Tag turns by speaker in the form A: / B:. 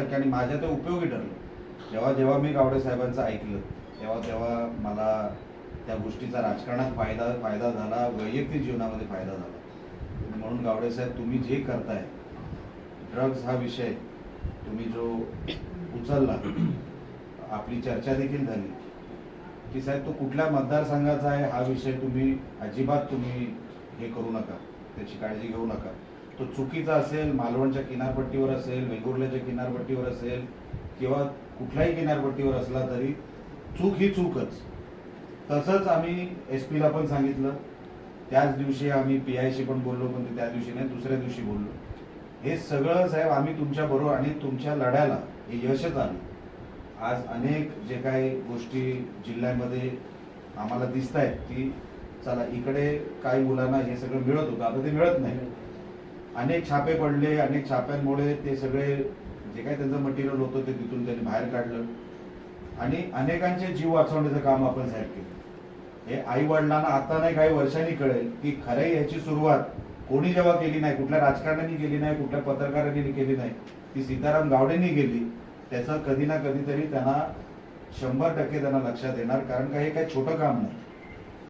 A: टक्के आणि माझ्या ते उपयोगी ठरलं. जेव्हा जेव्हा मी गावडे साहेबांचं ऐकलं तेव्हा तेव्हा मला त्या गोष्टीचा राजकारणात फायदा फायदा झाला वैयक्तिक जीवनामध्ये फायदा झाला. म्हणून गावडे साहेब तुम्ही जे करताय ड्रग्ज हा विषय तुम्ही जो उचलला आपली चर्चा देखील झाली. की साहेब तो कुठल्या मतदारसंघाचा आहे हा विषय तुम्ही अजिबात तुम्ही हे करू नका त्याची काळजी घेऊ नका. तो चुकीचा असेल मालवणच्या किनारपट्टीवर असेल वेंगुर्ल्याच्या किनारपट्टीवर असेल किंवा कुठल्याही किनारपट्टीवर असला तरी चूक ही चूकच. तसंच आम्ही एस पीला पण सांगितलं. त्याच दिवशी आम्ही पी आयशी पण बोललो पण ते त्या दिवशी नाही दुसऱ्या दिवशी बोललो. हे सगळं साहेब आम्ही तुमच्या बरोबर आणि तुमच्या लढ्याला हे यशच आलं. आज अनेक जे काही गोष्टी जिल्ह्यामध्ये आम्हाला दिसत आहेत की चला इकडे काही मुलांना हे सगळं मिळत होतं. आता ते मिळत नाही. अनेक छापे पडले अनेक छाप्यांमुळे ते सगळे जे काही त्यांचं मटेरियल होतं ते तिथून त्यांनी बाहेर काढलं. आणि अनेकांचे जीव वाचवण्याचं काम आपण साहेब केलं. हे आई वडिलांना आता नाही काही वर्षांनी कळेल की खरंही याची सुरुवात कोणी जेव्हा केली नाही कुठल्या राजकारण्यांनी केली नाही कुठल्या पत्रकारांनी केली नाही ती सीताराम गावडेंनी केली त्याचं कधी ना कधीतरी त्यांना शंभर टक्के त्यांना लक्षात येणार कारण का हे काही छोटं काम नाही.